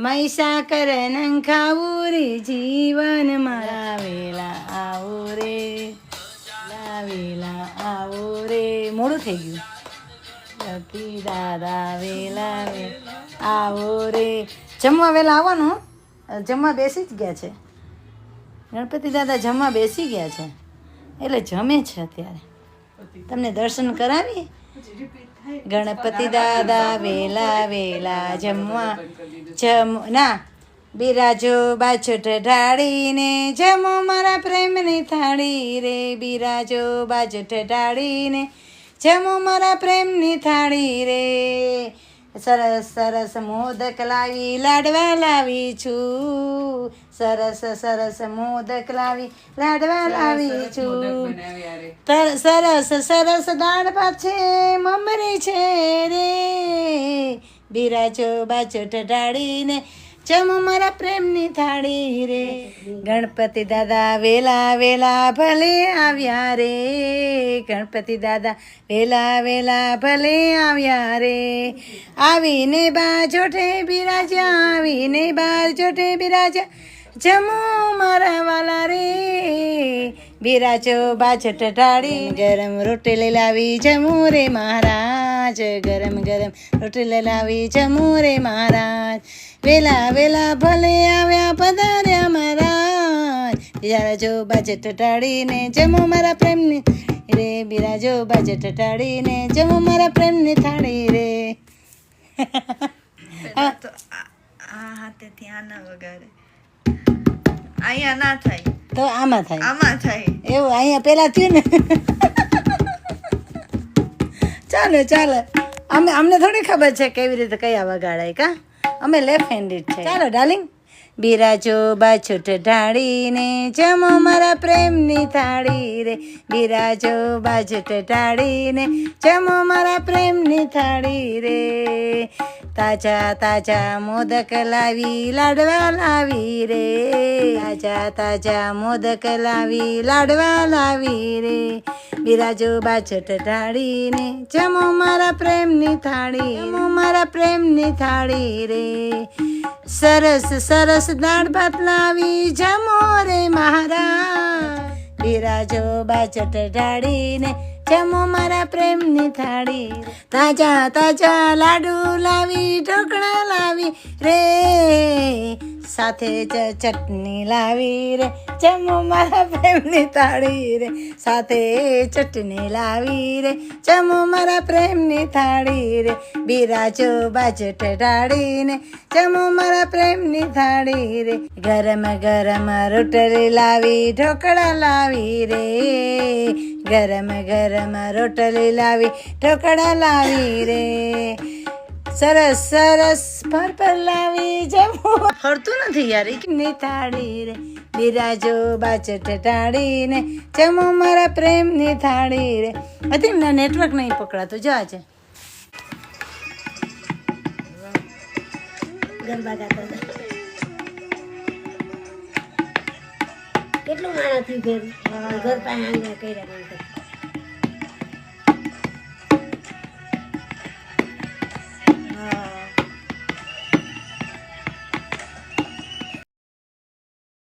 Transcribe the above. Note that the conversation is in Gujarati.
મહીસાકર નંખાવું રે જીવન મારા. વેલા આવો રે લાવેલા આવો રે મોડું થઈ ગયું. લકી દાદા વેલા રે આવો રે જમવા વેલા આવવાનું? જમવા બેસી જ ગયા છે. ગણપતિ દાદા જમવા બેસી ગયા છે. એટલે જમે છે અત્યારે. તમને દર્શન કરાવીએ? ગણપતિ દાદા વેલા વેલા જમવા જમ ના, બિરાજો બાછટ ઢાળીને જમો મારા પ્રેમની થાળી રે, બિરાજો બાજટ ઢાળીને જમો મારા પ્રેમની થાળી રે. સરસ સરસ મોદક લાવી લાડવા લાવી છું. સરસ સરસ મોદક લાવી લાડવા લાવી છું. સરસ સરસ દાળ પાછે મમરી છે રે. બિરાજો બાજો ઢાળીને જમો મારા પ્રેમની થાળી રે. ગણપતિ દાદા વેલા વેલા ભલે આવ્યા રે. ગણપતિ દાદા વેલા વેલા ભલે આવ્યા રે. આવીને બાજોઠે બિરાજ્યા, આવીને બાજોઠે બિરાજ્યા. જમો મારા વાલા રે. બિરાજો બાજટ ઢાળી, ગરમ રોટલી લાવી જમો રે મહારાજ ગરમ ગરમ રોટી લાવી જમો રે મહારાજ. વેલા વેલા ભલે આવ્યા પધાર્યા મહારાજ. બિરાજો બાજે ટટાડીને જમો મારા પ્રેમની. રે બિરાજો બાજે ટટાડીને જમો મારા પ્રેમની થાળી રે. આ હાથે ત્યાં વગર અહીંયા ના થાય. તો આમાં થાય. આમાં થાય. એવું અહીંયા પેલા થયું ને. ચાલો ચાલો. અમે અમને થોડી ખબર છે કેવી રીતે કયા વગાડાય કા? અમે લેફ્ટ હેન્ડેડ છે. ચાલો ડાર્લિંગ બિરાજો બાછુટ ઢાળીને જમો મારા પ્રેમની થાળી રે. બિરાજો બાજુટ ઢાળીને જમો મારા પ્રેમની થાળી રે. તાજા તાજા મોદક લાવી લાડવા લાવી રે. તાજા તાજા મોદક લાવી લાડવા લાવી રે. બિરાજો બાજટ ઢાળીને, જમો મારા પ્રેમની થાળી, જમો મારા પ્રેમની થાળી રે. સરસ સરસ દાળ ભાત લાવી, જમો રે મહારાજ. બિરાજો બાજટ ઢાળીને, જમો મારા પ્રેમની થાળી તાજા તાજા લાડુ લાવી, ઢોકળા લાવી રે. સાથે ચટણી લાવી રે જમો મારા પ્રેમની થાળી રે. સાથે ચટણી લાવી રે જમો મારા પ્રેમની થાળી રે. બિરાજો બાજટ ઢાળીને જમો મારા પ્રેમની થાળી રે. ગરમ ગરમ રોટલી લાવી, ઢોકળા લાવી રે. ગરમ ગરમ રોટલી લાવી, ઢોકળા લાવી રે. સરસ સરસ પર પર લાવી જમો. ફરતું નથી યાર નિથાળી રે બિરાજો બાચટ ટાળીને જમો મારા પ્રેમની થાળી રે. ને નેટવર્ક નહીં પકડાતું જો આજે. ગરબા ગાતા કેટલું મારાથી ઘર ઘર પાસે આંગણા કર્યા